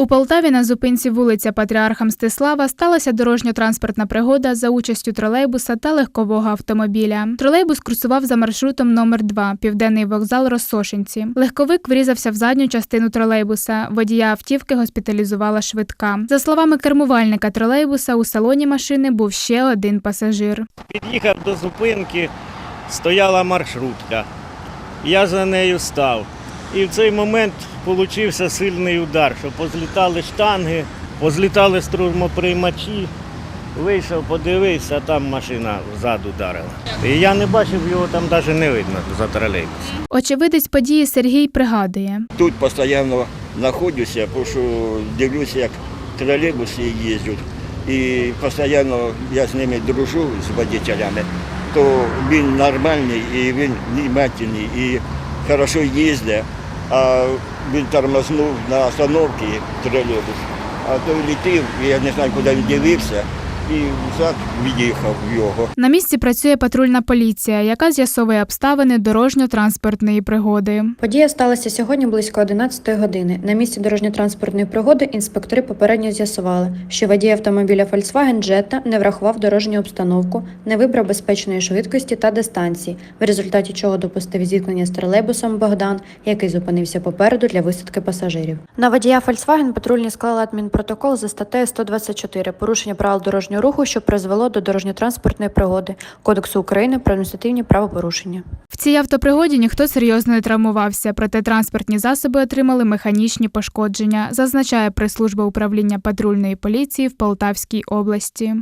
У Полтаві на зупинці вулиця Патріарха Мстислава сталася дорожньо-транспортна пригода за участю тролейбуса та легкового автомобіля. Тролейбус курсував за маршрутом номер 2 південний вокзал Розсошенці. Легковик врізався в задню частину тролейбуса. Водія автівки госпіталізувала швидка. За словами кермувальника тролейбуса, у салоні машини був ще один пасажир. Під'їхав до зупинки, стояла маршрутка. Я за нею став. І в цей момент получився сильний удар, що позлітали штанги, позлітали струмоприймачі. Вийшов, подивився, а там машина ззаду ударила. І я не бачив, його там навіть не видно за тролейбусом. Очевидець події Сергій пригадує. Тут постійно знаходжуся, тому що дивлюся, як тролейбуси їздять. І постійно я з ними дружу, з водителями, то він нормальний і він внимательний і хорошо їздить. А він тормознув на остановці тролейбус, а той летів, я не знаю, куди він дивився, і взад від'їхав його. На місці працює патрульна поліція, яка з'ясовує обставини дорожньо-транспортної пригоди. Подія сталася сьогодні близько 11 години. На місці дорожньо-транспортної пригоди інспектори попередньо з'ясували, що водій автомобіля Volkswagen Jetta не врахував дорожню обстановку, не вибрав безпечної швидкості та дистанції, в результаті чого допустив зіткнення з тролейбусом Богдан, який зупинився попереду для висадки пасажирів. На водія Volkswagen патрульні склали адмінпротокол за статтею 124 порушення правил дорожнього руху, що призвело до дорожньо-транспортної пригоди Кодексу України про адміністративні правопорушення. В цій автопригоді ніхто серйозно не травмувався, проте транспортні засоби отримали механічні пошкодження, зазначає прес-служба управління патрульної поліції в Полтавській області.